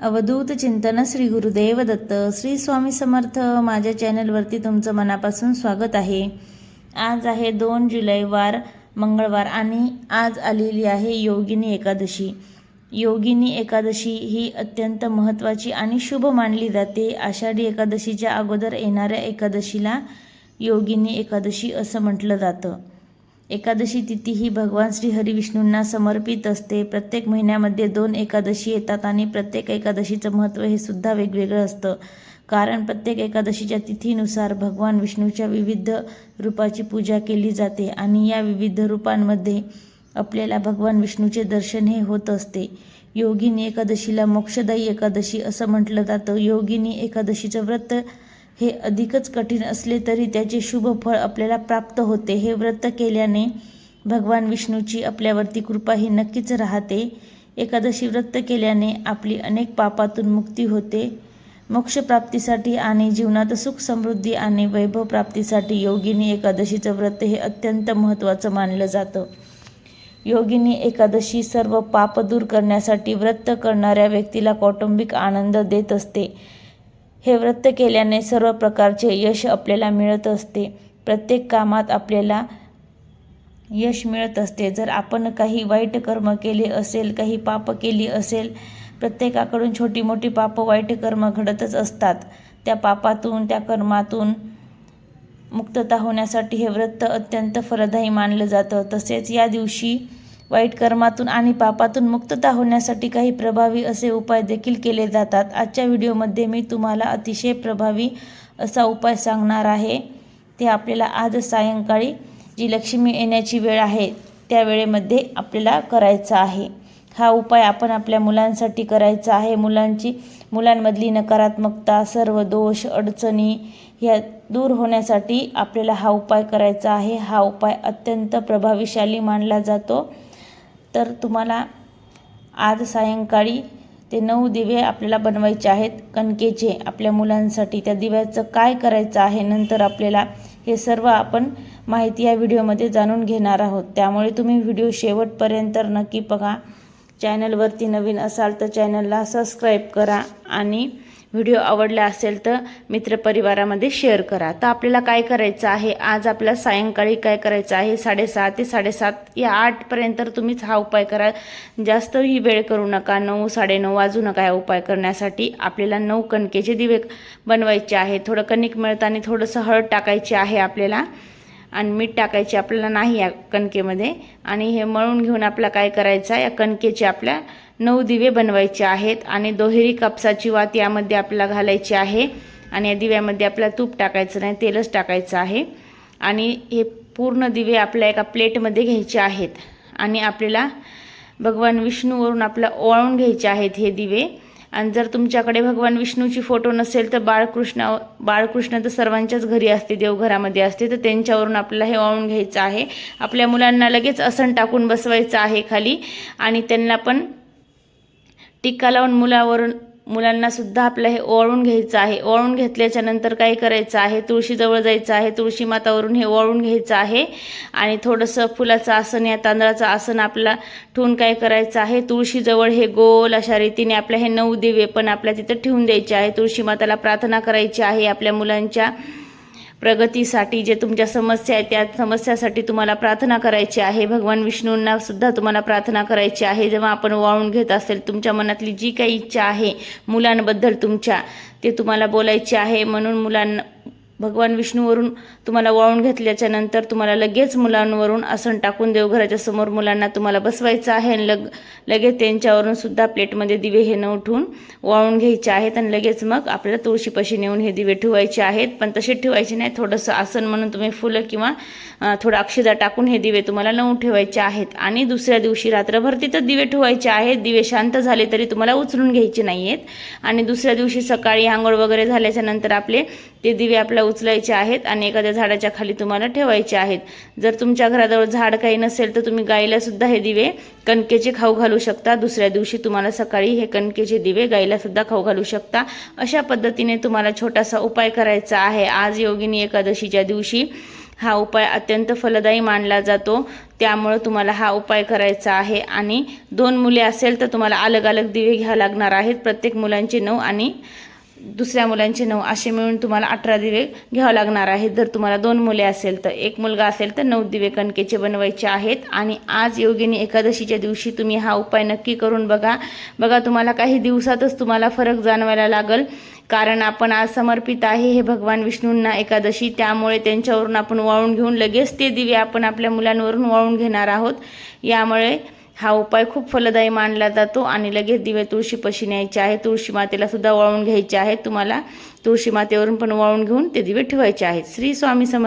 अवधूत चिंतन श्री गुरुदेव दत्त श्री स्वामी समर्थ माझ्या चॅनलवरती तुमचं मनापासून स्वागत आहे. आज आहे दोन जुलै वार मंगळवार आणि आज आलेली आहे योगिनी एकादशी. योगिनी एकादशी ही अत्यंत महत्त्वाची आणि शुभ मानली जाते. आषाढी एकादशीच्या अगोदर येणाऱ्या एकादशीला योगिनी एकादशी असं म्हटलं जातं. एकादशी तिथी ही भगवान श्री हरिविष्णूंना समर्पित असते. प्रत्येक महिन्यामध्ये दोन एकादशी येतात आणि प्रत्येक एकादशीचं महत्त्व हे सुद्धा वेगवेगळं असतं. कारण प्रत्येक एकादशीच्या तिथीनुसार भगवान विष्णूच्या विविध रूपाची पूजा केली जाते आणि या विविध रूपांमध्ये आपल्याला भगवान विष्णूचे दर्शन हे होत असते. योगिनी एकादशीला मोक्षदायी एकादशी असं म्हटलं जातं. योगिनी एकादशीचं व्रत हे अधिकच कठीण असले तरी त्याचे शुभ फळ आपल्याला प्राप्त होते हे व्रत केल्याने भगवान विष्णूची आपल्यावरती कृपा ही नक्कीच राहते. एकादशी व्रत केल्याने आपली अनेक पापातून मुक्ती होते. मोक्षप्राप्तीसाठी आणि जीवनात सुख समृद्धी आणि वैभव प्राप्तीसाठी योगिनी एकादशीचं व्रत हे अत्यंत महत्त्वाचं मानलं जातं. योगिनी एकादशी सर्व पाप दूर करण्यासाठी व्रत करणाऱ्या व्यक्तीला कौटुंबिक आनंद देत असते. हे व्रत केल्याने सर्व प्रकारचे यश आपल्याला मिळत असते. प्रत्येक कामात आपल्याला यश मिळत असते. जर आपण काही वाईट कर्म केले असेल काही पाप केली असेल प्रत्येकाकडून छोटी मोठी पाप वाईट कर्म घडतच असतात. त्या पापातून त्या कर्मातून मुक्तता होण्यासाठी हे व्रत अत्यंत फलदायी मानलं जातं. तसेच या दिवशी वाईट कर्मातून आणि पापातून मुक्तता होण्यासाठी काही प्रभावी असे उपाय देखील केले जातात. आजच्या व्हिडिओमध्ये मी तुम्हाला अतिशय प्रभावी असा उपाय सांगणार आहे. ते आपल्याला आज सायंकाळी जी लक्ष्मी येण्याची वेळ आहे त्या वेळेमध्ये आपल्याला करायचा आहे. हा उपाय आपण आपल्या मुलांसाठी करायचा आहे. मुलांची मुलांमधली नकारात्मकता सर्व दोष अडचणी ह्या दूर होण्यासाठी आपल्याला हा उपाय करायचा आहे. हा उपाय अत्यंत प्रभावीशाली मानला जातो. तर तुम्हाला आज सायंकाळी ते नऊ दिवे आपल्याला बनवायचे आहेत. कणकेचे आपल्या मुलांसाठी त्या दिव्याचं काय करायचं आहे नंतर आपल्याला हे सर्व आपण माहिती या व्हिडिओमध्ये जाणून घेणार आहोत. त्यामुळे तुम्ही व्हिडिओ शेवटपर्यंत नक्की बघा. चॅनलवरती नवीन असाल तर चॅनलला सबस्क्राईब करा आणि व्हिडिओ आवडला असेल तर मित्रपरिवारामध्ये शेअर करा. तर आपल्याला काय करायचं आहे? आज आपल्याला सायंकाळी काय करायचं आहे? साडेसहा ते साडेसात या आठपर्यंत तुम्हीच हा उपाय करा. जास्तही वेळ करू नका. नऊ साडेनऊ वाजू नका हा उपाय करण्यासाठी. आपल्याला नऊ कणकेचे दिवे बनवायचे आहे थोडं कणिक मिळताना थोडंसं हळद टाकायचे आहे आपल्याला. आणि मीठ टाकायचे आपल्याला नाही या कणकेमध्ये. आणि हे मळून घेऊन आपल्याला काय करायचं आहे या कणकेचे आपल्या नऊ दिवे बनवायचे आहेत. आणि दोहेरी कापसाची वात यामध्ये आपल्याला घालायची आहे. आणि या दिव्यामध्ये आपल्याला तूप टाकायचं नाही तेलच टाकायचं आहे. आणि हे पूर्ण दिवे आपल्या एका प्लेटमध्ये घ्यायचे आहेत. आणि आपल्याला भगवान विष्णूवरून आपल्याला ओळून घ्यायचे आहेत हे दिवे. आणि जर तुमच्याकडे भगवान विष्णूची फोटो नसेल तर बाळकृष्ण बाळकृष्ण तर सर्वांच्याच घरी असते देवघरामध्ये असते. तर त्यांच्यावरून आपल्याला हे वाळून घ्यायचं आहे. आपल्या मुलांना लगेच आसन टाकून बसवायचं आहे खाली. आणि त्यांना पण टिक्का लावून मुलावरून मुलांना सुद्धा आपलं हे ओवाळून घ्यायचं आहे. ओवाळून घेतल्याच्या नंतर काय करायचं आहे? तुळशीजवळ जायचं आहे. तुळशी मातावरून हे ओवाळून घ्यायचं आहे. आणि थोडंसं फुलाचं आसन या तांदळाचं आसन आपला ठेवून काय करायचं आहे? तुळशीजवळ हे गोल अशा रीतीने आपल्या हे नऊ दिवे पण आपल्या तिथं ठेवून द्यायचे आहे. तुळशी माताला प्रार्थना करायची आहे आपल्या मुलांच्या. प्रगतीसाठी जे तुमच्या समस्या आहेत त्या समस्यासाठी तुम्हाला प्रार्थना करायची आहे. भगवान विष्णूंना सुद्धा तुम्हाला प्रार्थना करायची आहे. जेव्हा आपण वाळून घेत असेल तुमच्या मनातली जी काही इच्छा आहे मुलांबद्दल तुमच्या ते तुम्हाला बोलायचे आहे. म्हणून मुलांना भगवान विष्णूवरून तुम्हाला वाळून घेतल्याच्या नंतर तुम्हाला लगेच मुलांवरून आसन टाकून देवघराच्या समोर मुलांना तुम्हाला बसवायचं आहे आणि लग लगेच त्यांच्यावरून सुद्धा प्लेटमध्ये दिवे हे न उठून वाळून घ्यायचे आहेत आणि लगेच मग आपल्याला तुळशीपाशी नेऊन हे दिवे ठेवायचे आहेत. पण तसे ठेवायचे नाही. थोडंसं आसन म्हणून तुम्ही फुलं किंवा थोडं अक्षदा टाकून हे दिवे तुम्हाला नऊ ठेवायचे आहेत. आणि दुसऱ्या दिवशी रात्रभर तिथं दिवे ठेवायचे आहेत. दिवे शांत झाले तरी तुम्हाला उचलून घ्यायचे नाही आहेत आणि दुसऱ्या दिवशी सकाळी आंघोळ वगैरे झाल्याच्यानंतर आपले ते दिवे आपल्या उचलायचे आहेत आणि एखाद्या झाडाच्या खाली तुम्हाला ठेवायचे आहेत. जर तुमच्या घराजवळ झाड काही नसेल तर तुम्ही गाईला सुद्धा हे दिवे कणकेचे खाऊ घालू शकता. दुसऱ्या दिवशी तुम्हाला सकाळी हे कणकेचे दिवे गाईला सुद्धा खाऊ घालू शकता. अशा पद्धतीने तुम्हाला छोटासा उपाय करायचा आहे. आज योगिनी एकादशीच्या दिवशी हा उपाय अत्यंत फलदायी मानला जातो. त्यामुळं तुम्हाला हा उपाय करायचा आहे. आणि दोन मुले असेल तर तुम्हाला अलग अलग दिवे घ्यावे लागणार आहेत. प्रत्येक मुलांचे नऊ आणि दुसऱ्या मुलांचे नऊ असे मिळून तुम्हाला अठरा दिवे घ्यावं लागणार आहेत. जर तुम्हाला दोन मुले असेल तर एक मुलगा असेल तर नऊ दिवे कणकेचे बनवायचे आहेत. आणि आज योगिनी एकादशीच्या दिवशी तुम्ही हा उपाय नक्की करून बघा. बघा तुम्हाला काही दिवसातच तुम्हाला फरक जाणवायला लागल. कारण आपण आज समर्पित आहे हे भगवान विष्णूंना एकादशी. त्यामुळे त्यांच्यावरून आपण वाळून घेऊन लगेच ते दिवे आपण आपल्या मुलांवरून वाळून घेणार आहोत. यामुळे हा उपाय खूप फलदायी मानला जातो आणि लगेच दिवे तुळशीपाशी न्यायचे आहे. तुळशी मातेला सुद्धा वाळून घ्यायचे आहेत तुम्हाला तुळशी मातेवरून पण वाळून घेऊन ते दिवे ठेवायचे आहेत. श्री स्वामी समर्थ